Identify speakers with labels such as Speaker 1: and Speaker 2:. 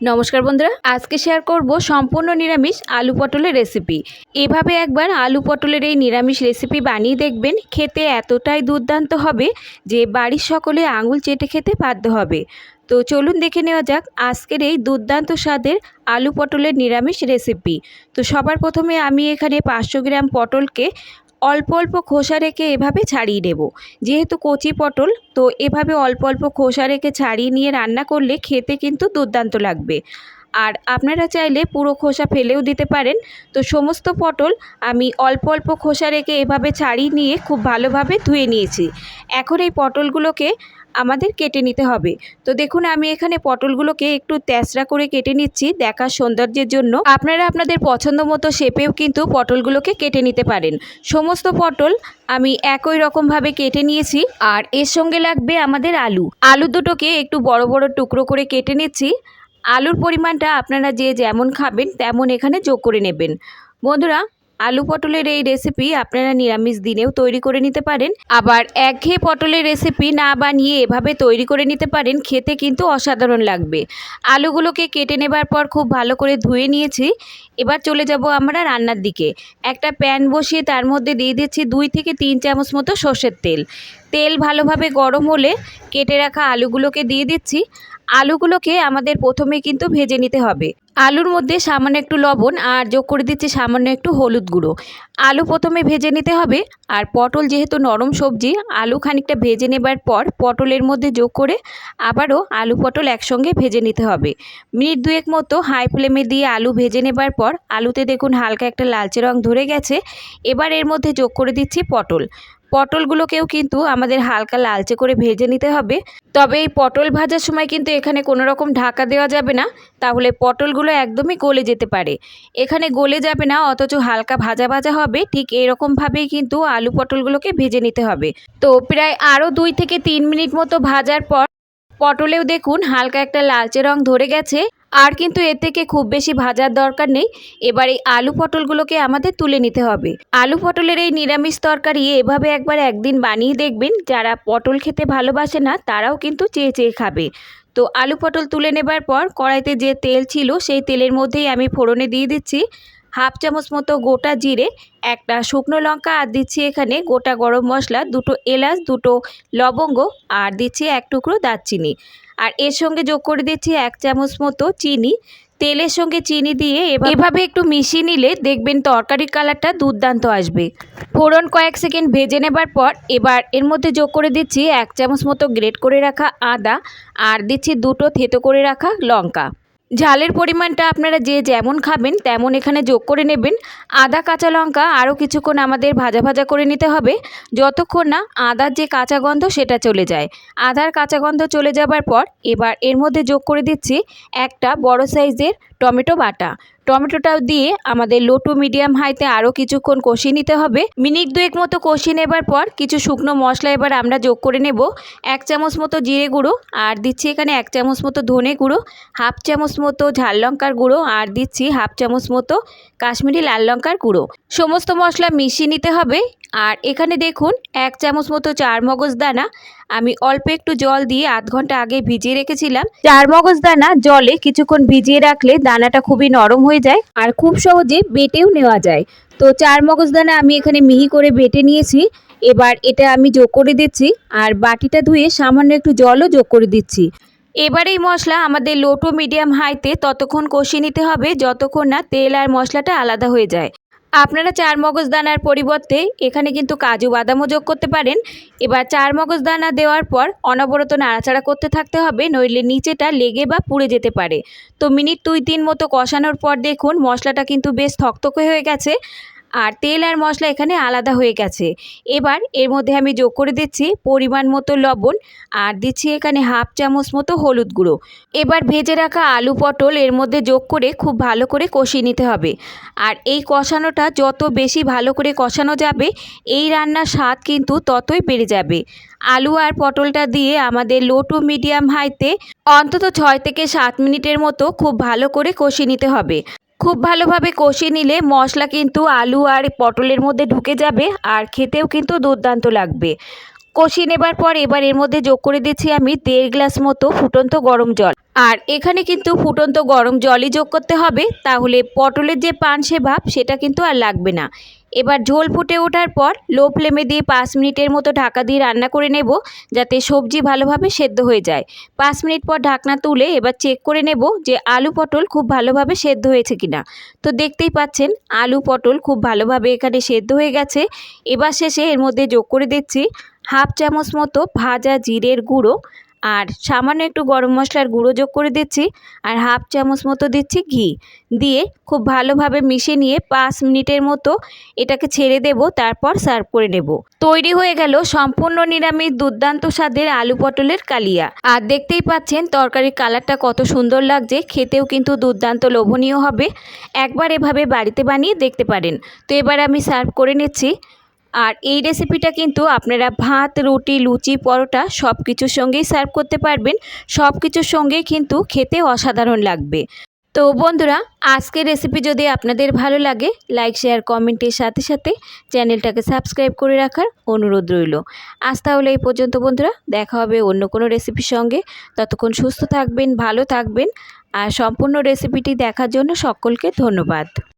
Speaker 1: নমস্কার বন্ধুরা, আজকে শেয়ার করব সম্পূর্ণ নিরামিষ আলু পটলের রেসিপি এভাবে একবার আলু পটলের এই নিরামিষ রেসিপি বানিয়ে দেখবেন, খেতে এতটাই দুর্দান্ত হবে যে বাড়ির সকলে আঙুল চেটে খেতে বাধ্য হবে। তো চলুন দেখে নেওয়া যাক আজকের এই দুর্দান্ত স্বাদের আলু পটলের নিরামিষ রেসিপি তো সবার প্রথমে আমি এখানে পাঁচশো গ্রাম পটলকে অল্প অল্প খোসা রেখে এভাবে ছাড়িয়ে নেব। যেহেতু কচি পটল, তো এভাবে অল্প অল্প খোসা রেখে ছাড়িয়ে নিয়ে রান্না করলে খেতে কিন্তু দুর্দান্ত লাগবে। আর আপনারা চাইলে পুরো খোসা ফেলেও দিতে পারেন। তো সমস্ত পটল আমি অল্প অল্প খোসা রেখে এভাবে ছাড়িয়ে নিয়ে খুব ভালোভাবে ধুয়ে নিয়েছি। এখন এই পটলগুলোকে আমাদের কেটে নিতে হবে। তো দেখুন, আমি এখানে পটলগুলোকে একটু তেসরা করে কেটে নিচ্ছি দেখার সৌন্দর্যের জন্য। আপনারা আপনাদের পছন্দ মতো শেপেও কিন্তু পটলগুলোকে কেটে নিতে পারেন। সমস্ত পটল আমি একই রকমভাবে কেটে নিয়েছি আর এর সঙ্গে লাগবে আমাদের আলু। আলু দুটোকে একটু বড় বড় টুকরো করে কেটে নিচ্ছি। আলুর পরিমাণটা আপনারা যে যেমন খাবেন তেমন এখানে যোগ করে নেবেন। বন্ধুরা আলু পটলের এই রেসিপি আপনারা নিরামিষ দিনেও তৈরি করে নিতে পারেন। আবার একঘেয়ে পটলের রেসিপি না বানিয়ে এভাবে তৈরি করে নিতে পারেন, খেতে কিন্তু অসাধারণ লাগবে। আলুগুলোকে কেটে নেবার পর খুব ভালো করে ধুয়ে নিয়েছি। এবার চলে যাব আমরা রান্নার দিকে। একটা প্যান বসিয়ে তার মধ্যে দিয়ে দিচ্ছি দুই থেকে তিন চামচ মতো সর্ষের তেল। তেল ভালোভাবে গরম হলে কেটে রাখা আলুগুলোকে দিয়ে দিচ্ছি। আলুগুলোকে আমাদের প্রথমে কিন্তু ভেজে নিতে হবে। আলুর মধ্যে সামান্য একটু লবণ আর যোগ করে দিচ্ছি সামান্য একটু হলুদ গুঁড়ো। আলু প্রথমে ভেজে নিতে হবে আর পটল যেহেতু নরম সবজি, আলু খানিকটা ভেজে নেবার পর পটলের মধ্যে যোগ করে আবারও আলু পটল একসঙ্গে ভেজে নিতে হবে। মিনিট দুয়েক মতো হাই ফ্লেমে দিয়ে আলু ভেজে নেবার পর আলুতে দেখুন হালকা একটা লালচে রং ধরে গেছে। এবার এর মধ্যে যোগ করে দিচ্ছি পটল। পটলগুলোকেও কিন্তু আমাদের হালকা লালচে করে ভেজে নিতে হবে। তবে এই পটল ভাজার সময় কিন্তু এখানে কোনো রকম ঢাকা দেওয়া যাবে না, তাহলে পটলগুলো একদমই গলে যেতে পারে। এখানে গলে যাবে না, অথচ হালকা ভাজা ভাজা হবে, ঠিক এরকমভাবেই কিন্তু আলু পটলগুলোকে ভেজে নিতে হবে। তো প্রায় আরও দুই থেকে তিন মিনিট মতো ভাজার পর পটলেও দেখুন হালকা একটা লালচে রং ধরে গেছে। আর কিন্তু এর থেকে খুব বেশি ভাজার দরকার নেই। এবার এই আলু পটলগুলোকে আমাদের তুলে নিতে হবে। আলু পটলের এই নিরামিষ তরকারি এভাবে একবার একদিন বানিয়ে দেখবেন। যারা পটল খেতে ভালোবাসে না, তারাও কিন্তু চেয়ে চেয়ে খাবে। তো আলু পটল তুলে নেবার পর কড়াইতে যে তেল ছিল, সেই তেলের মধ্যেই আমি ফোড়নে দিয়ে দিচ্ছি হাফ চামচ মতো গোটা জিরে, একটা শুকনো লঙ্কা, আর দিচ্ছি এখানে গোটা গরম মশলা, দুটো এলাচ, দুটো লবঙ্গ, আর দিচ্ছি এক টুকরো দারচিনি। আর এর সঙ্গে যোগ করে দিচ্ছি এক চামচ মতো চিনি। তেলের সঙ্গে চিনি দিয়ে এভাবে একটু মিশিয়ে নিলে দেখবেন তরকারির কালারটা দুর্দান্ত আসবে। ফোড়ন কয়েক সেকেন্ড ভেজে নেবার পর এবার এর মধ্যে যোগ করে দিচ্ছি এক চামচ মতো গ্রেট করে রাখা আদা আর দিচ্ছি দুটো থেতো করে রাখা লঙ্কা। ঝালের পরিমাণটা আপনারা যে যেমন খাবেন, তেমন এখানে যোগ করে নেবেন। আদা, কাঁচা লঙ্কা আরও কিছুক্ষণ আমাদের ভাজা ভাজা করে নিতে হবে। যতক্ষণ না আদার যে কাঁচা গন্ধ সেটা চলে যায়। আদার কাঁচা গন্ধ চলে যাবার পর এবার এর মধ্যে যোগ করে দিচ্ছি একটা বড় সাইজের টমেটো বাটা। টমেটোটাও দিয়ে আমাদের লো টু মিডিয়াম হাইতে আরও কিছুক্ষণ কষিয়ে নিতে হবে। মিনিট দুয়েক মতো কষিয়ে নেবার পর কিছু শুকনো মশলা এবার আমরা যোগ করে নেব। এক চামচ মতো জিরে গুঁড়ো আর দিচ্ছি এখানে এক চামচ মতো ধনে গুঁড়ো, হাফ চামচ মতো ঝাল লঙ্কার গুঁড়ো আর দিচ্ছি হাফ চামচ মতো কাশ্মীরি লাল লঙ্কার গুঁড়ো। সমস্ত মশলা মিশিয়ে নিতে হবে। আর এখানে দেখুন, এক চামচ মতো চার মগজ দানা। আমি অল্প একটু জল দিয়ে আধ ঘণ্টা আগে ভিজিয়ে রেখেছিলাম। চার মগজ দানা জলে কিছুক্ষণ ভিজিয়ে রাখলে দানাটা খুবই নরম হয়ে যায় আর খুব সহজে বেটেও নেওয়া যায়। তো চার মগজ দানা আমি এখানে মিহি করে বেটে নিয়েছি। এবার এটা আমি যোগ করে দিচ্ছি আর বাটিটা ধুয়ে সামান্য একটু জলও যোগ করে দিচ্ছি। এবার এই মশলা আমাদের লো টু মিডিয়াম হাইতে ততক্ষণ কষিয়ে নিতে হবে, যতক্ষণ না তেল আর মশলাটা আলাদা হয়ে যায়। আপনারা চার মগজ দানার পরিবর্তে এখানে কিন্তু কাজু বাদামও যোগ করতে পারেন। এবার চার মগজ দানা দেওয়ার পর অনবরত নাড়াচাড়া করতে থাকতে হবে, নইলে নিচেটা লেগে বা পুড়ে যেতে পারে। তো মিনিট দুই তিন মতো কষানোর পর দেখুন মশলাটা কিন্তু বেশ থকথকে হয়ে গেছে। আর তেল আর মশলা এখানে আলাদা হয়ে গেছে। এবার এর মধ্যে আমি যোগ করে দিচ্ছি পরিমাণ মতো লবণ আর দিচ্ছি এখানে হাফ চামচ মতো হলুদ গুঁড়ো। এবার ভেজে রাখা আলু পটল এর মধ্যে যোগ করে খুব ভালো করে কষিয়ে নিতে হবে। আর এই কষানোটা যত বেশি ভালো করে কষানো যাবে, এই রান্নার স্বাদ কিন্তু ততই বেড়ে যাবে। আলু আর পটলটা দিয়ে আমাদের লো টু মিডিয়াম হাইতে অন্তত ছয় থেকে সাত মিনিটের মতো খুব ভালো করে কষিয়ে নিতে হবে। খুব ভালোভাবে কষিয়ে নিলে মশলা কিন্তু আলু আর পটলের মধ্যে ঢুকে যাবে আর খেতেও কিন্তু দুর্দান্ত লাগবে। কষিয়ে নেবার পর এবার এর মধ্যে যোগ করে দিচ্ছি আমি দেড় গ্লাস মতো ফুটন্ত গরম জল। আর এখানে কিন্তু ফুটন্ত গরম জলই যোগ করতে হবে, তাহলে পটলের যে পানসে ভাব সেটা কিন্তু আর লাগবে না। এবার ঝোল ফুটে ওঠার পর লো ফ্লেমে দিয়ে পাঁচ মিনিটের মতো ঢাকা দিয়ে রান্না করে নেব, যাতে সবজি ভালোভাবে সেদ্ধ হয়ে যায়। পাঁচ মিনিট পর ঢাকনা তুলে এবার চেক করে নেব যে আলু পটল খুব ভালোভাবে সেদ্ধ হয়েছে কিনা। তো দেখতেই পাচ্ছেন, আলু পটল খুব ভালোভাবে এখানে সেদ্ধ হয়ে গেছে। এবার শেষে এর মধ্যে যোগ করে দিচ্ছি হাফ চামচ মতো ভাজা জিরের গুঁড়ো আর সামান্য একটু গরম মশলার গুঁড়ো যোগ করে দিচ্ছি আর হাফ চামচ মতো দিচ্ছি ঘি। দিয়ে খুব ভালোভাবে মিশিয়ে নিয়ে পাঁচ মিনিটের মতো এটাকে ছেড়ে দেব, তারপর সার্ভ করে নেব। তৈরি হয়ে গেল সম্পূর্ণ নিরামিষ দুর্দান্ত স্বাদের আলু পটলের কালিয়া। আর দেখতেই পাচ্ছেন তরকারির কালারটা কত সুন্দর লাগছে, খেতেও কিন্তু দুর্দান্ত লোভনীয় হবে। একবার এভাবে বাড়িতে বানিয়ে দেখতে পারেন। তো এবার আমি সার্ভ করে নিচ্ছি। আর এই রেসিপিটা কিন্তু আপনারা ভাত, রুটি, লুচি, পরোটা সব কিছুর সঙ্গেই সার্ভ করতে পারবেন। সব কিছুর সঙ্গেই কিন্তু খেতে অসাধারণ লাগবে। তো বন্ধুরা, আজকের রেসিপি যদি আপনাদের ভালো লাগে লাইক শেয়ার কমেন্টের সাথে সাথে চ্যানেলটাকে সাবস্ক্রাইব করে রাখার অনুরোধ রইল। আজ তাহলে এই পর্যন্ত বন্ধুরা, দেখা হবে অন্য কোনো রেসিপির সঙ্গে। ততক্ষণ সুস্থ থাকবেন, ভালো থাকবেন। আর সম্পূর্ণ রেসিপিটি দেখার জন্য সকলকে ধন্যবাদ।